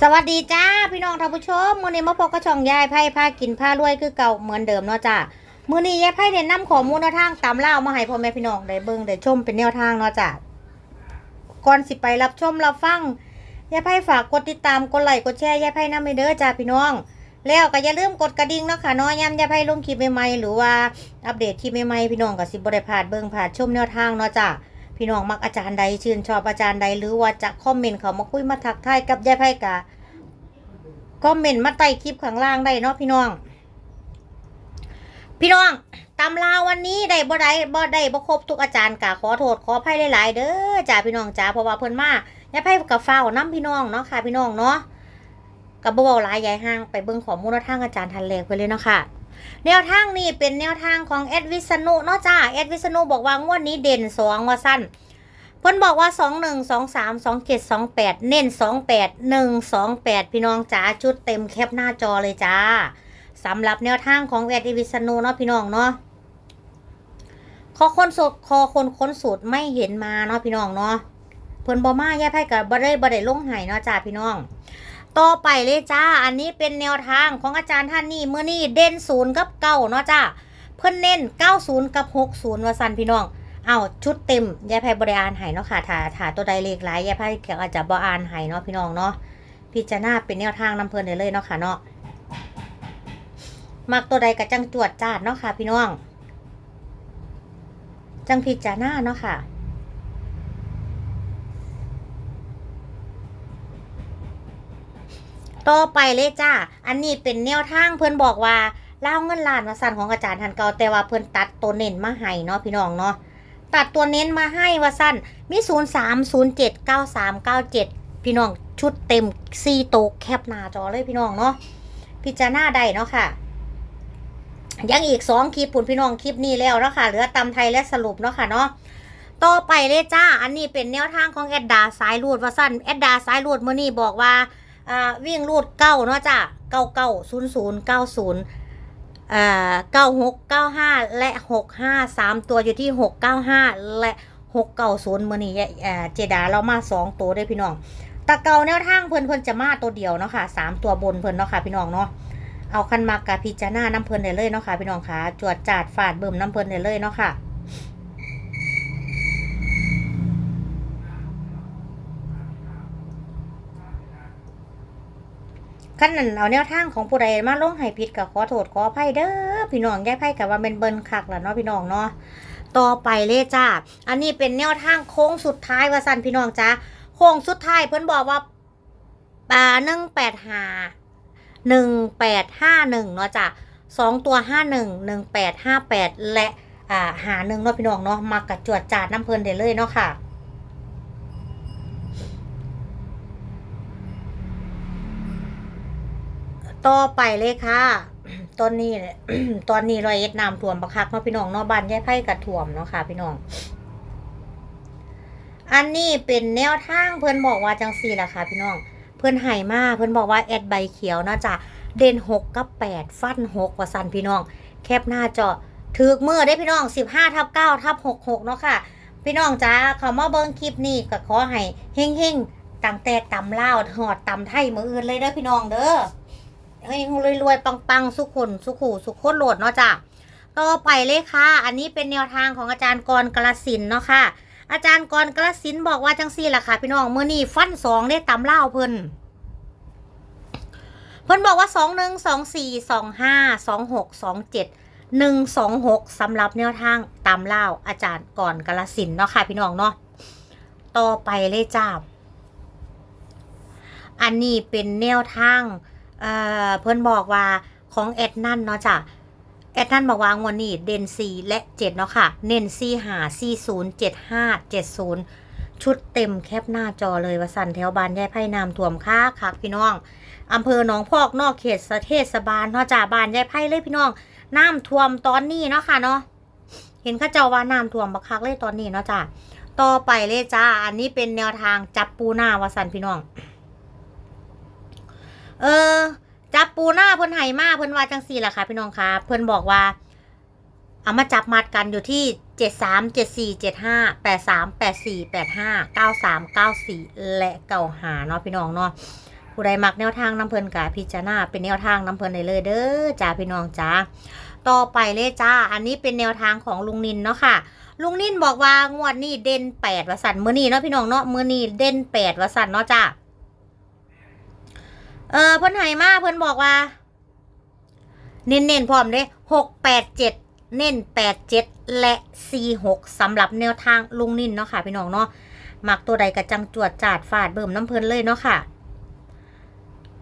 สวัสดีจ้าพี่น้องท่านผู้ชมมื้อนี้มาพบกับช่องยายไพ่พากินผ้ารวยคือเก่าเหมือนเดิมเนาะจ้ามื้อนี้ยายไพ่ได้นำข้อมูลแนวทางตามเล่ามาให้พ่อแม่พี่น้องได้เบิ่งได้ชมเป็นแนวทางเนาะจ้าก่อนสิไปรับชมรับฟังยายไพ่ฝากกดติดตามกดไลค์กดแชร์ยายไพ่นำไปเด้อจ้าพี่น้อง แล้วก็อย่าลืมกดกระดิ่งเนาะค่ะเนาะย้ำยายไพ่ลงคลิปใหม่ๆหรือว่าอัปเดตคลิปใหม่ๆพี่น้องก็สิบ่ได้พลาดเบิ่งพลาดชมแนวทางเนาะจ้า พี่น้องมักอาจารย์ใดชื่นชอบอาจารย์ใดหรือว่าจะคอมเมนต์เขามาคุยมาทักทายกับยายไพ่กะคอมเมนต์มาใต้คลิปข้างล่างได้เนาะพี่น้อง พี่น้องตำราวันนี้ได้บ่ได้บ่ได้บ่ครบทุกอาจารย์กะขอโทษขออภัยหลายๆเด้อจ้าพี่น้องจ้าเพราะว่าเพิ่นมายายไพ่กับเฝ้าน้ำพี่น้องเนาะค่ะ พี่น้องเนาะกับบ่เว้าหลายยายห้างไปเบิ่งข้อมูลทางอาจารย์ทันแรกไปเลยเนาะค่ะ แนวทางนี้เป็นแนวทางของแอดวิษณุเนาะจ้าแอดวิษณุบอกว่างวดนี้เด่นสองว่าสั้นเพิ่นบอกว่าสองหนึ่งสองสามสองเจ็ดสองแปดเน้นสองแปดหนึ่งสองแปดพี่น้องจ๋าชุดเต็มแคปหน้าจอเลยจ้าสำหรับแนวทางของแอดวิษณุเนาะพี่น้องเนาะคอคนสดคอคนค้นสูตรไม่เห็นมาเนาะพี่น้องเนาะเพิ่นบอมาแย่ไพ่กับบ่ได้บ่ได้ลงไห้เนาะจ้าพี่น้อง ต่อไปเลยจ้า อันนี้เป็นแนวทางของอาจารย์ท่านนี้เมื่อนี้เด่นศูนย์กับเก้าเนาะจ้า เพิ่นเน้น90กับ60ว่าซั่นพี่น้อง เอาชุดเต็มยายไพ่บริอ่านให้เนาะค่ะถ้าถ้าตัวใดเลขหลายยายไพ่ก็อาจจะบ่อ่านให้เนาะพี่น้องเนาะ พิจารณาเป็นแนวทางนำเพิ่นได้เลยเนาะค่ะเนาะ มักตัวใดก็จังจวดจาดเนาะค่ะพี่น้อง จังพิจารณาเนาะค่ะ ต่อไปเลยจ้า อันนี้เป็นแนวทางเพิ่อนบอกว่าเล่าเงินล้านมาสั่นของอาจารย์ทันเก่าแต่ว่าเพิ่อนตัดตัวเน้นมาให้เนาะพี่น้องเนาะตัดตัวเน้นมาให้ว่าสั้นมี0 3 0 7 9 3 9 7 พี่น้องชุดเต็ม4โตแคปหน้าจอเลยพี่น้องเนาะพิจารณาได้เนาะค่ะ ยังอีกสองคลิปผุนพี่น้องคลิปนี้แล้วเนาะค่ะเหลือตำไทยและสรุปเนาะค่ะเนาะต่อไปเลยจ้า อันนี้เป็นแนวทางของแอดดาสายรูดว่าสั้นแอดดาสายรูดเมื่อนี้บอกว่า อ่าวิ่งรูดเก้าเนาะจ้ะเก้าเก้าศูนย์ศูนย์เก้าศูนย์อ่าเก้าหกเก้าห้าและหกห้าสามตัวอยู่ที่หกเก้าห้าและหกเก้าศูนย์มือนี้เจดาเรามาสองตัวได้พี่น้องตะเกาแนวทางเพิ่นเพิ่นจะมาตัวเดียวเนาะค่ะสามตัวบนเพิ่นเนาะค่ะพี่น้องเนาะเอาคันมากกะพิจาราน้ำเพลินได้เลยเนาะค่ะพี่น้องค่ะจวดจาดฟาดเบิ่มน้ำเพลินได้เลยเนาะค่ะ ขั้นนั้นเอาแนวทางของผู้ใดมาลงให้ผิดก็ขอโทษขออภัยเด้อพี่น้องยายไพ่กับว่าเป็นเบิ้นคักแหละเนาะพี่น้องเนาะต่อไปเลยจ้า อันนี้เป็นแนวทางโค้งสุดท้ายว่าสันพี่น้องจ้าโค้งสุดท้ายเพิ่อนบอกว่าอ่าหนึ่งแปดห้าหนึ่งแปดห้าหนึ่งเนาะจ้ะสองตัวห้าหนึ่งหนึ่งแปดห้าแปดและอ่าหาหนึ่งเนาะพี่น้องเนาะมากระจวดจาดน้ำเพลินได้เลยเนาะค่ะ ต่อไปเลยค่ะ ตอนนี้ตอนนี้รอยเอ็ดน้ำท่วมประคักเนาะพี่น้องเนาะบ้านยายไพ่กระท่วมเนาะค่ะ พี่น้อง อันนี้เป็นแนวทางเพื่อนบอกว่าจังสี่ละค่ะ พี่น้อง เพื่อนไห่มากเพื่อนบอกว่าแอดใบเขียวเนาะจ้ะเด่นหกกับแปดฟันหกว่าสันพี่น้อง แคปหน้าจอถือมือได้พี่น้องสิบห้าทับเก้าทับหกหกเนาะค่ะ พี่น้องจ้าเขามาเบิ้งคลิปนี้ก็ขอให้เฮงเฮงตังแต่ตำเล่าหอดตำไทยมืออื่นเลยเด้อพี่น้องเด้อ เฮ้ยรวยรวยๆปังๆ สุขุนสุขูสุขโคตรโหลดเนาะจ้ะต่อไปเลยค่ะ อันนี้เป็นแนวทางของอาจารย์กรกระสินเนาะค่ะ อาจารย์กรกระสินบอกว่าจังซี่ล่ะค่ะ พี่น้องเมื่อนี้ฟันสองได้ตำเล่าเพิ่นเพิ่นบอกว่าสองหนึ่งสองสี่สองห้าสองหกสองเจ็ดหนึ่งสองหกสำหรับแนวทางตำเล่าอาจารย์กรกระสินเนาะค่ะ พี่น้องเนาะต่อไปเลยจ้าอันนี้เป็นแนวทาง เอ่อเพื่อนบอกว่าของแอดนั่นเนาะจ้ะแอดนั่นบอกว่างวันนี้เด่นสี่และเจ็ดเนาะค่ะ เน้นสี่หาสี่ศูนย์เจ็ดห้าเจ็ดศูนย์ชุดเต็มแคปหน้าจอเลยวสันแถวบานยายไพ่น้ำท่วมค่าคักพี่น้องอำเภอหนองพอกนอกเขตเทศบาลเนาะจ้ะบานยายไพ่เลยพี่น้องน้ำท่วมตอนนี้เนาะค่ะเนาะเห็นข้าเจ้าว่าน้ำท่วมบักคักเลยตอนนี้เนาะจ้ะต่อไปเลยจ้าอันนี้เป็นแนวทางจับปูหน้าวสันพี่น้อง เออ จับปูหน้าเพิ่นไห้มาเพิ่นว่าจังสี่ล่ะค่ะ พี่น้องคะเพิ่นบอกว่า เอามาจับมัดกันอยู่ที่เจ็ดสามเจ็ดสี่เจ็ดห้าแปดสามแปดสี่แปดห้าเก้าสามเก้าสี่และเก้าหาเนาะพี่น้องเนาะผู้ใดมักแนวทางน้ำเพลินกาพิจารณาเป็นแนวทางน้ำเพลินได้เลยเด้อจ้าพี่น้องจ้าต่อไปเลยจ้า อันนี้เป็นแนวทางของลุงนินเนาะค่ะ ลุงนินบอกว่างวดนี้เด่นแปดวสันมือนี้เนาะพี่น้องเนาะมือนี้เด่นแปดวสันเนาะจ้า เออ เพิ่นไห้มาเพิ่นบอกว่า เน้นเน้นๆพร้อมเด้หกแปดเจ็ดเน้นแปดเจ็ดและสี่หกสำหรับแนวทางลุงนินเนาะค่ะพี่น้องเนาะมักตัวใดกระจังจวดจาดฟาดเบิ่มน้ำเพลินเลยเนาะค่ะ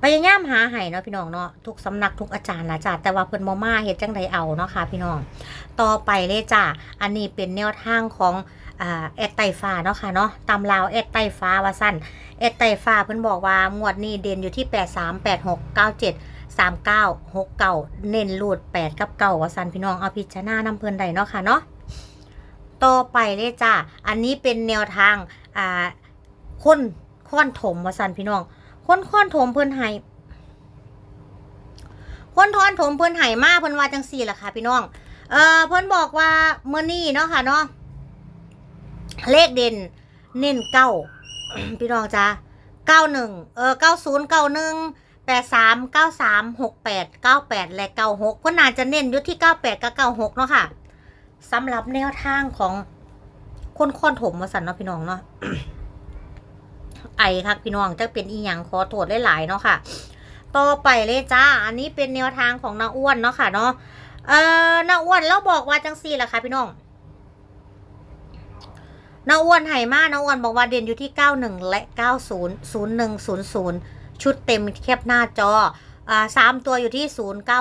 พยายามหาให้เนาะพี่น้องเนาะทุกสำนักทุกอาจารย์ละจ้าแต่ว่าเพิ่นบ่มาเฮ็ดจังใดเอาเนาะค่ะพี่น้อง ต่อไปเลยจ้าอันนี้เป็นแนวทางของอ่าแอดไตฟ้าเนาะค่ะเนาะตำลาวแอดไตฟ้าว่าสั้นแอดไตฟ้าเพิ่นบอกว่างวดนี้เด่นอยู่ที่ 8 3 8 6 9 7 3 9 6 9 เน้นรูด 8 กับเก่าว่าสั้นพี่น้องเอาพิจารณานำเพิ่นได้เนาะค่ะเนาะต่อไปเลยจ้าอันนี้เป็นแนวทางอ่าคนค้อนถมว่าสั้นพี่น้อง คนค้อนถมเพิ่นให้คนทอนถมเพิ่นให้มาเพิ่นว่าจังซี่ล่ะค่ะ พี่น้อง เอ่อเพิ่นบอกว่าเมื่อนี้เนาะค่ะเนาะเลขเด่น เน้นเก้าพี่น้องจ้าเก้าหนึ่งเออเก้าศูนย์เก้าหนึ่งแปดสามเก้าสามหกแปดเก้าแปดและเก้าหกเพิ่นน่าจะเน้นยู่ที่เก้าแปดกับเก้าหกเนาะค่ะสำหรับแนวทางของคนค้อนถมมาสั่นเนาะพี่น้องเนาะ ไอคักพี่น้องจะเป็นอีหยังขอโทษหลายๆเนาะค่ะ ต่อไปเลยจ้า อันนี้เป็นแนวทางของนาอ้วนเนาะค่ะเนาะ เอ่อนาอ้วนเราบอกว่าจังซี่แหละค่ะพี่น้องนาอ้วนไห่มานาอ้วนบอกว่าเด่นอยู่ที่ 91 และ 90 0100 ชุดเต็มแคบหน้าจออ่าสามตัวอยู่ที่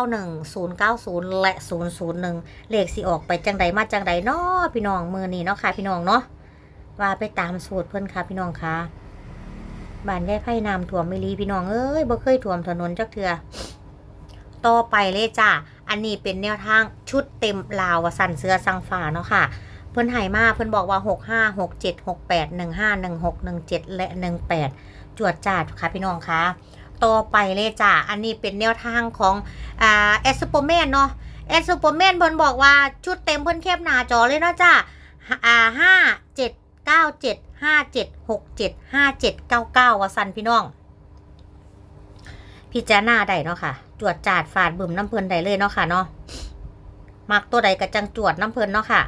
091 090 และ 001 เลขสิออกไปจังใดมาจังใดเนาะพี่น้องมือนี้เนาะค่ะพี่น้องเนาะว่าไปตามสูตรเพิ่อนค่ะพี่น้องค่ะ บ้านยายไผ่น้ำท่วมไม่รีพี่น้องเอ้ยบ่เคยท่วมถนนจักเทื่อต่อไปเลยจ้าอันนี้เป็นแนวทางชุดเต็มลาวสันเสื้อสังฝาเนาะค่ะ เพิ่นหายมาเพิ่นบอกว่า 6 5 6 7 6 8 1 5 1 6 1 7 และ 18 จวดจาดค่ะพี่น้องคะต่อไปเลยจ้าอันนี้เป็นแนวทางของอ่าแอสโปแมนเนาะแอสโปแมนเพิ่นบอกว่าชุดเต็มเพิ่นแคบหน้าจอเลยเนาะจ้าอ่าห้าเจ็ดเก้าเจ็ด ห้าเจ็ดหกเจ็ดห้าเจ็ดเก้าเก้าวะสันพี่น้อง พิจารณาได้เนาะค่ะ จวดจาดฝาดบึมน้ำเพลินได้เลยเนาะค่ะเนาะมักตัวใดกระจังจวดน้ำเพลินเนาะค่ะ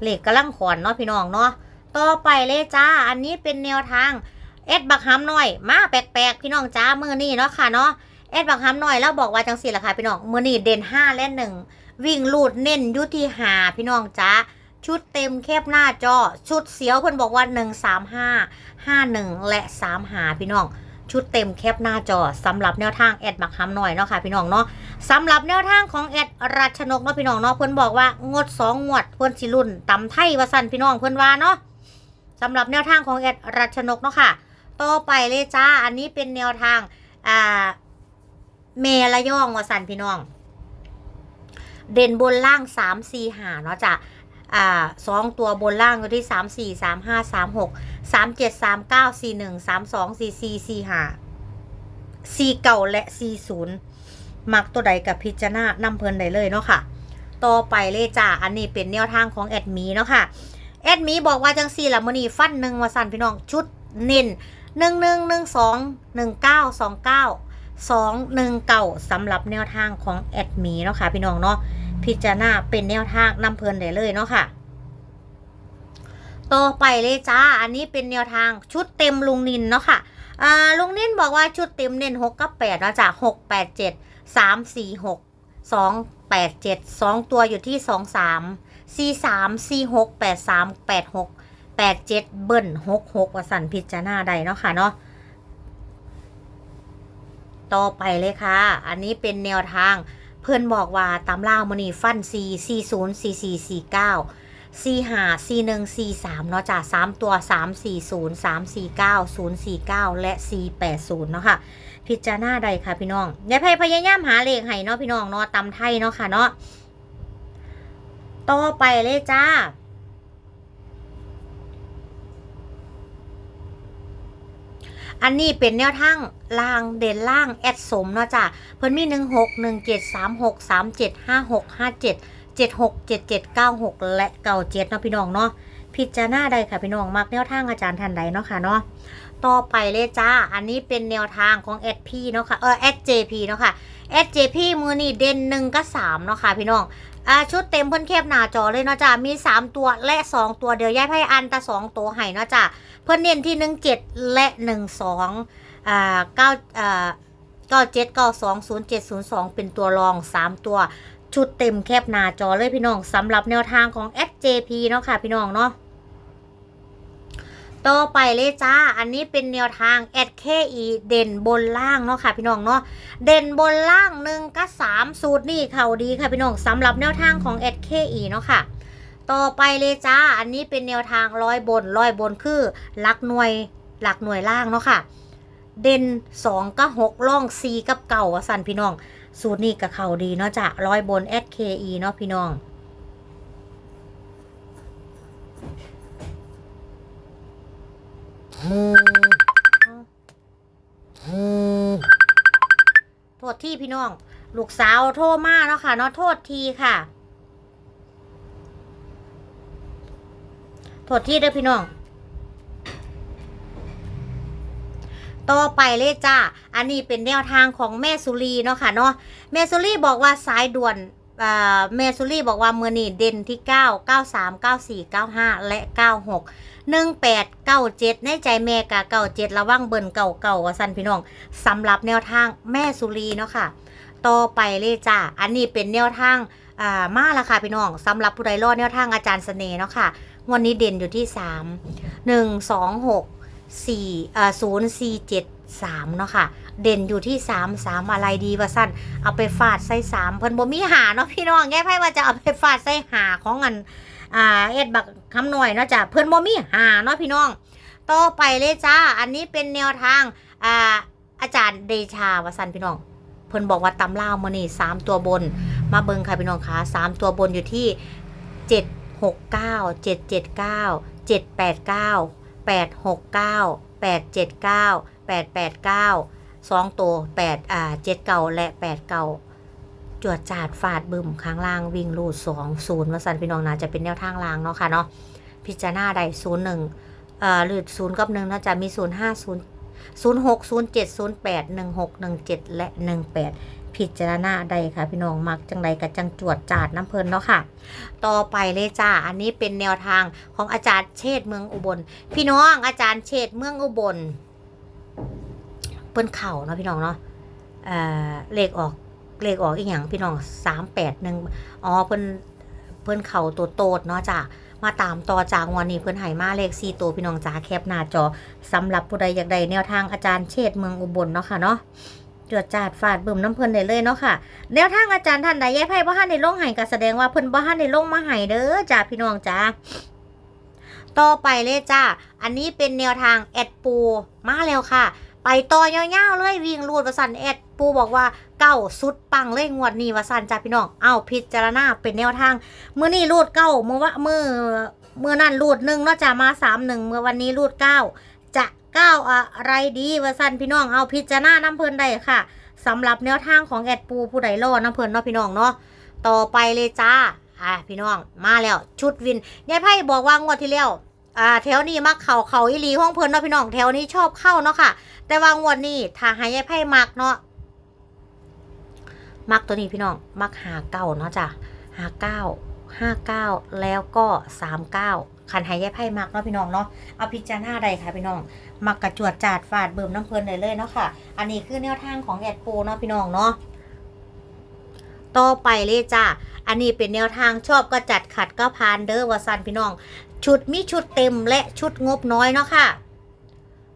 เหล็กกำลังขอนเนาะพี่น้องเนาะต่อไปเลยจ้า อันนี้เป็นแนวทางเอ็ดบักฮัมหน่อย มาแปลกๆ พี่น้องจ้ามือนี่เนาะค่ะเนาะเอ็ดบักฮัมหน่อยแล้วบอกว่าจังสี่ละค่ะพี่น้องมือนี่เด่นห้าและหนึ่งวิ่งลูดเน้นยุที่หาพี่น้องจ้า ชุดเต็มแคบหน้าจอ ชุดเสียวเพิ่นบอกว่าหนึ่งสามห้าห้าหนึ่งและสามหาพี่น้อง ชุดเต็มแคปหน้าจอสำหรับแนวทางแอดบักฮัมหน่อยเนาะค่ะพี่น้องเนาะสำหรับแนวทางของแอดรัชนกเนาะพี่น้องเนาะเพิ่นบอกว่างดสองงวดเพิ่นสิรุ่นตำไทยวาสันพี่น้องเพิ่นว่าเนาะสำหรับแนวทางของแอดรัชนกเนาะค่ะต่อไปเลยจ้า อันนี้เป็นแนวทาง อ่า เมละย่องวาสันพี่น้อง เด่นบนล่างสามสี่หาเนาะจ้ะ อ่าสองตัวบนล่างอยู่ที่สามสี่สามห้าสามหกสามเจ็ดสามเก้าสี่หนึ่งสามสองสี่สี่สี่ห้าสี่เก่าและสี่ศูนย์มักตัวใดกับพิจารณานำเพลินได้เลยเนาะค่ะ ต่อไปเลยจ้าอันนี้เป็นแนวทางของแอดมีเนาะค่ะ แอดมีบอกว่าจังสี่ละมือนี้ฟันหนึ่งวาสั่นพี่น้องชุดเน้นหนึ่งหนึ่งหนึ่งสองหนึ่งเก้าสองเก้าสองหนึ่งเก่าสำหรับแนวทางของแอดมีเนาะค่ะพี่น้องเนาะ พิจารณาเป็นแนวทางนำเพลินได้เลยเนาะค่ะ ต่อไปเลยจ้า อันนี้เป็นแนวทางชุดเต็มลุงนินเนาะค่ะอ่าลุงนินบอกว่าชุดเต็มเน้นหกกับแปดนาะจ้ะหกแปดเจ็ดสามสี่หกสองแปดเจ็ดสองตัวอยู่ที่สองสามสี่สามสี่หกแปดสามแปดหกแปดเจ็ดเบิ้ลหกหกวสันพิจารณาใดเนาะค่ะเนาะต่อไปเลยค่ะ อันนี้เป็นแนวทาง เพื่อนบอกว่าตามล่าวมณีฟันซีซีศูนย์ซีสี่สี่เก้าสี่หาซีหนึ่งซีสามเนาะจ้ะสามตัวสามสี่ศูนย์สามสี่เก้าศูนย์สี่เก้าและซีแปดศูนย์เนาะค่ะ พิจารณาใดค่ะพี่น้องยายไพพยายามหาเลขให้เนาะพี่น้องเนาะตำไทยเนาะค่ะเนาะ ต่อไปเลยจ้า อันนี้เป็นแนวทางล่างเด่นล่างแอดสมเนาะจ้ะเพิ่นมี1 6 1 7 3 6 3 7 5 6 5 7 7 6 7 7 9 6และเก่า7เนาะพี่น้องเนาะพิจารณาได้ค่ะพี่น้องมักแนวทางอาจารย์ทันใดเนาะค่ะเนาะต่อไปเลยจ้า อันนี้เป็นแนวทางของ SP เนาะค่ะ เออ SJP เนาะค่ะ SJP มือนี่เด่น1กับ3เนาะค่ะพี่น้อง อ่าชุดเต็มเพิ่นแคบหน้าจอเลยเนาะจ้ะมี 3 ตัวและ 2 ตัวเดี๋ยวย้ายไพ่อันแต่2ตัวให้เนาะจ้ะเพิ่นเน้นที่ 17 และ 12อ่า9อ่า97 92 07 02 เป็นตัวรอง 3 ตัวชุดเต็มแคบหน้าจอเลยพี่น้องสำหรับแนวทางของ FJP เนาะค่ะพี่น้องเนาะ ต่อไปเลยจ้า อันนี้เป็นแนวทาง SKE เด่นบนล่างเนาะค่ะพี่น้องเนาะ เด่นบนล่างหนึ่งก็สามสูตรนี่เขาดีค่ะพี่น้องสำหรับแนวทางของ SKE เนาะค่ะต่อไปเลยจ้า อันนี้เป็นแนวทางร้อยบนร้อยบนคือหลักหน่วยหลักหน่วยล่างเนาะค่ะ เด่นสองกับหกล่องสีกับเก่าสันพี่น้อง สูตรนี้กับเขาดีเนาะจ้ะร้อยบน SKE เนาะพี่น้อง โทษที่พี่น้อง ลูกสาวโทรมาเนาะค่ะเนาะโทษทีค่ะ โทษที่เด้อพี่น้องต่อไปเลยจ้า อันนี้เป็นแนวทางของแม่สุรีเนาะค่ะเนาะ แม่สุรีบอกว่าสายด่วนแม่สุรีบอกว่าเมื่อนี่เด่นที่ 9 93 94 95 และ 96 18 97ในใจแม่กะ97ระวังเบิ่นเก่าเก่าสันพี่น้องสำหรับแนวทางแม่สุรีเนาะค่ะ ต่อไปเลยจ้า อันนี้เป็นแนวทางอ่ามาละค่ะพี่น้องสำหรับผู้ใดรอดแนวทางอาจารย์เสน่ห์เนาะค่ะงวันนี้เด่นอยู่ที่3 1 2 6 4อ่า0 4 7 3เนาะค่ะ เด่นอยู่ที่3 3อะไรดีวะสั้นเอาไปฟาดใส่3เพิ่นบ่มีหาเนาะพี่น้องแง่ไพ่ว่าจะเอาไปฟาดใส่หาของอันอ่าเอ็ดบักคำหน่อยเนาะจ้ะเพิ่นบ่มีหาเนาะพี่น้องต่อไปเลยจ้า อันนี้เป็นแนวทางอ่าอาจารย์เดชาวะสันพี่น้องเพิ่นบอกว่าตำล่าวมานี่สามตัวบน มาเบิงค่ะพี่น้องคะสามตัวบนอยู่ที่เจ็ดหกเก้าเจ็ดเจ็ดเก้าเจ็ดแปดเก้าแปดหกเก้าแปดเจ็ดเก้าแปดแปดเก้า สองตัวแปดอ่าเจ็ดเก้าและแปดเก้าจวดจาดฟาดบึมข้างล่างวิ่งลูดสองศูนย์มาสันพี่น้องนะจะเป็นแนวทางล่างเนาะค่ะเนาะพิจารณาได้ศูนย์หนึ่งเอ่อหรือศูนย์กับหนึ่งน่าจะมีศูนย์ห้าศูนย์ศูนย์หกศูนย์เจ็ดศูนย์แปดหนึ่งหกหนึ่งเจ็ดและหนึ่งแปดพิจารณาได้ค่ะ พี่น้องมักจังใดกับจังจวดจาดน้ำเพลินเนาะค่ะ ต่อไปเลยจ้าอันนี้เป็นแนวทางของอาจารย์เชษเมืองอุบล พี่น้องอาจารย์เชษเมืองอุบล ปิ้นเข่าเนาะพี่น้องเนาะเออเลขออกเลขออกอีกอย่างพี่น้องสามแปดหนึ่งอ๋อเพิ่นเพิ่นเข่าตัวโตดเนาะจ้ามาตามต่อจากวันนี้เพิ่นใหายมาเลขสี่ตัวพี่น้องจ้าแคปหน้าจอสำหรับผู้ใดอยากได้แนวทางอาจารย์เชษเมืองอุบลเนาะค่ะเนาะจวดจาดฟาดบึมน้ำเพิ่นได้เลยเนาะค่ะ แนวทางอาจารย์ท่านใดแย่ไพ่บ่ฮันในลงให้ก็แสดงว่าเพิ่นบ่ฮันในลงมาให้เด้อจ้าพี่น้องจ้าต่อไปเลยจ้า อันนี้เป็นแนวทางแอดปูมาแล้วค่ะ ไปต่อยาวๆเลยวิ่งรูดวสันแอดปูบอกว่าเก้าสุดปังเลยงวดนี้วสันจ้าพี่น้องเอาพิจารณาเป็นแนวทางเมื้อนี้รูดเก้าเมื้อว่ามื้อเมื้อนั้นรูดหนึ่งเนาะจ้ามาสามหนึ่งเมื้อวันนี้รูดเก้าจะเก้าอะไรดีวสันพี่น้องเอาพิจารณาน้ำเพลินได้ค่ะสำหรับแนวทางของแอดปูผู้ใดรอน้ำเพลินเนาะพี่น้องเนาะต่อไปเลยจ้าอ่าพี่น้องมาแล้วชุดวินยายไพ่บอกว่างวดที่แล้ว อ่าแถวนี้มักเขาเขาอีหลีห้องเพลินเนาะพี่น้องแถวนี้ชอบเข้าเนาะค่ะ แต่ว่างวดนี้ถ้าห้ยายไพ่มักเนาะมักตัวนี้พี่น้อง มักหาเก้าเนาะจ้ะหาเก้าห้าเก้าแล้วก็สามเก้าคันห้ยายไพ่มักเนาะพี่น้องเนาะเอาพิจารณาได้ค่ะพี่น้อง มักกระจวดจาดฟาดเบิ่มน้ำเพลินเลยเลยเนาะค่ะ อันนี้คือแนวทางของแอดปูเนาะพี่น้องเนาะต่อไปเลยจ้าอันนี้เป็นแนวทางชอบก็จัดขัดก็พานเด้อวาซันพี่น้อง ชุดมีชุดเต็มและชุดงบน้อยเนาะค่ะ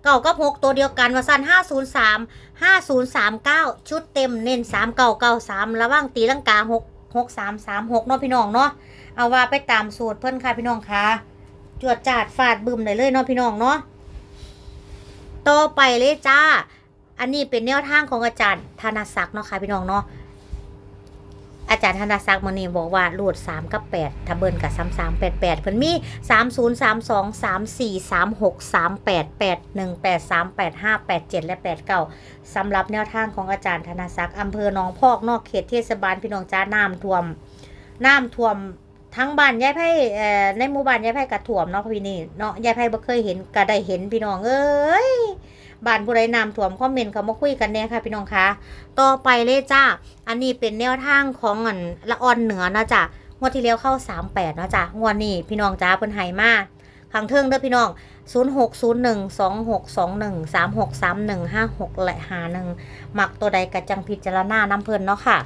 เก่าก็หกตัวเดียวกันวาซันห้าศูนย์สามห้าศูนย์สามเก้าชุดเต็มเน้นสามเก้าเก้าสามระว่างตีลังกาหกหกสามสามหกเนาะพี่น้องเนาะเอาว่าไปตามสูตรเพิ่อนค่ะพี่น้องค่ะจวดจาดฟาดบึมได้เลยเนาะพี่น้องเนาะต่อไปเลยจ้า อันนี้เป็นแนวทางของอาจารย์ธนศักดิ์เนาะค่ะพี่น้องเนาะ อาจารย์ธนศักดิ์มณีบอกว่ารูด3กับ8ถ้าเบิ้ลกับ3388เพิ่นมี 3032 34 36 38 81 83 85 87 และ 89สำหรับแนวทางของอาจารย์ธนศักดิ์อำเภอหนองพอกนอกเขตเทศบาลพี่น้องจ้าน้ำท่วม น้ำท่วมทั้งบ้านยายไพ่ในหมู่บ้านยายไพ่กระถ่วมเนาะพี่นี่เนาะยายไพ่บ่เคยเห็นก็ได้เห็นพี่น้องเอ้ย บ้านผู้ใดน้ำท่วมคอมเมนต์เขามาคุยกันแน่ค่ะพี่น้องคะต่อไปเลยจ้าอันนี้เป็นแนวทางของอันละออนเหนือนะจ้ะงวดที่แล้วเข้า 38เนาะจ้ะงวดนี้พี่น้องจ้าเพิ่นให้มาขังเทิงเด้อพี่น้อง 0601 2621 3631 56และ51มักตัวใดกระจังพิจารณาน้ำเพลินเนาะค่ะ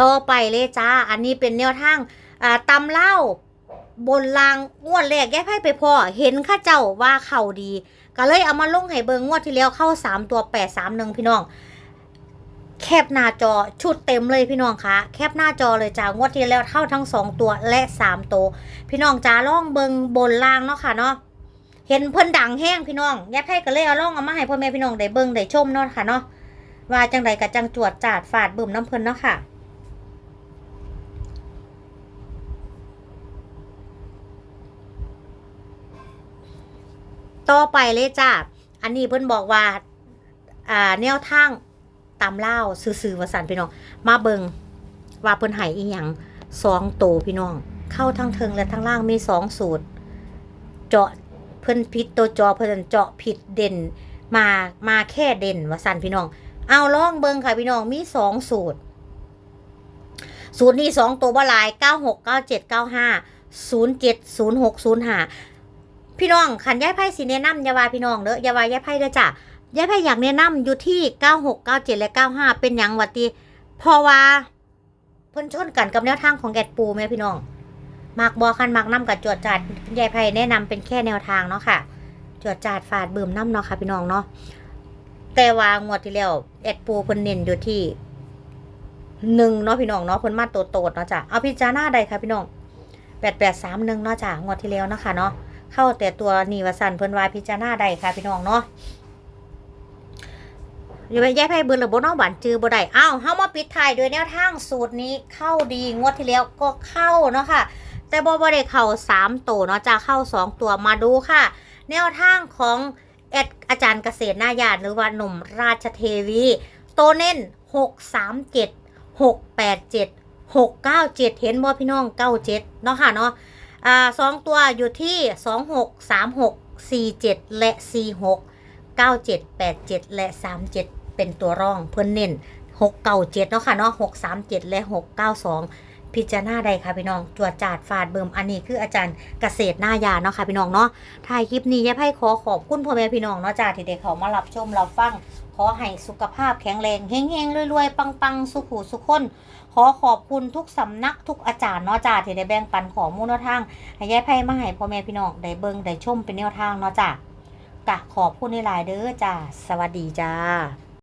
ต่อไปเลยจ้า อันนี้เป็นแนวทางอ่าตำเล่า บนรางงวดแรกแก้ไพ่ไปพอ เห็นข้าเจ้าว่าเข่าดี ก็เลยเอามาลงให้เบิงงวดที่แล้วเข้า 3 ตัว 8 3 1 พี่น้อง แคบหน้าจอชุดเต็มเลยพี่น้องคะแคบหน้าจอเลยจ้างวดที่แล้วเข้าทั้ง 2 ตัวและ 3 ตัว พี่น้องจ้าล่องเบิงบนล่างเนาะค่ะเนาะเห็นเพิ่นดังแห้งพี่น้องยายไพ่ก็เลยเอาล่องเอามาให้พ่อแม่พี่น้องได้เบิงได้ชมเนาะค่ะเนาะว่าจังใดกับจังจวดจาดฝาดบึมน้ำเพิ่นเนาะค่ะ ต่อไปเลยจ้าอันนี้เพิ่นบอกว่าอ่าแนวทางตามเล่าซื่อๆว่าสันพี่น้อง มาเบิงว่าเพิ่นให้อีหยังสองโตวพี่น้อง เข้าทั้งเทิงและทั้งล่างมีสองสูตร เจาะเพิ่นผิดตัวจอเพิ่นเจาะผิดเด่น มามาแค่เด่นว่าสันพี่น้อง เอาล่องเบิงค่ะพี่น้องมีสองสูตร สูตรนี้สองตัวบหลายเก้าหกเก้าเจ็ดเก้าห้าศูนย์เจ็ดศูนย์หกศูนย์ห้า พี่น้องขันย้ายไพ่สีแนะนำยาวาพี่น้องเด้อยาวาย้ายไพ่เด้อจ้ะย้ายไพ่อยากแนะนำอยู่ที่96 97และ95เป็นหยังวัติเพราะว่าเพิ่นชนกันกับแนวทางของแกดปูแม่พี่น้องมากบอคันมากน้ำกับจวดจัดยายไพ่แนะนำเป็นแค่แนวทางเนาะค่ะจวดจัดฝาดเบิ่มน้ำเนาะค่ะพี่น้องเนาะแต่ว่างวดที่แล้วแอดปูเพิ่นเน้นอยู่ที่หนึ่งเนาะพี่น้องเนาะเพิ่นมาโตโตดเนาะจ้ะเอาพิจารณาได้ค่ะพี่น้องแปดแปดสามหนึ่งเนาะจ้ะงวดที่แล้วเนาะค่ะเนาะ เข้าแต่ตัวนีวสันเพิ่นวายพิจารณาได้ค่ะพี่น้องเนาะอย่าไปแยกให้เบิ่นหรือบ่น้องบันจือบ่ได้อ้าวเฮามาปิดท้ายด้วยแนวทางสูตรนี้เข้าดีงวดที่แล้วก็เข้าเนาะค่ะ แต่บ่บ่ได้เข้า3ตัวเนาะจะเข้า2ตัวมาดูค่ะ แนวทางของแอดอาจารย์เกษตรหน้าญาติหรือว่าหนุ่มราชเทวีโตเน้น637 687 697เห็นบ่พี่น้อง97เนาะค่ะเนาะ อ่าสองตัวอยู่ที่สองหกสามหกสี่เจ็ดและสี่หกเก้าเจ็ดแปดเจ็ดและสามเจ็ดเป็นตัวร่องเพื่อนเน้นหกเก้าเจ็ดเนาะค่ะเนาะหกสามเจ็ดและหกเก้าสอง พิจารณาใดค่ะพี่น้องตรวจจาดฟาดเบิ่มอันนี้คืออาจารย์เกษตรหน้ายาเนาะค่ะพี่น้องเนาะถ่ายคลิปนี้ยายไพ่ขอขอบคุณพ่อแม่พี่น้องเนาะจ้าที่ได้เขามารับชมรับฟังขอให้สุขภาพแข็งแรงเฮงๆรวยๆปังๆ สุขุสุขคน ขอขอบคุณทุกสำนักทุกอาจารย์เนาะจ้าที่ได้แบ่งปันข้อมูลแนวทางให้ยายไพ่มาให้พ่อแม่พี่น้องได้เบิ่งได้ชมเป็นแนวทางเนาะจ้ะกะขอบคุณในหลายเด้อจ้าสวัสดีจ้า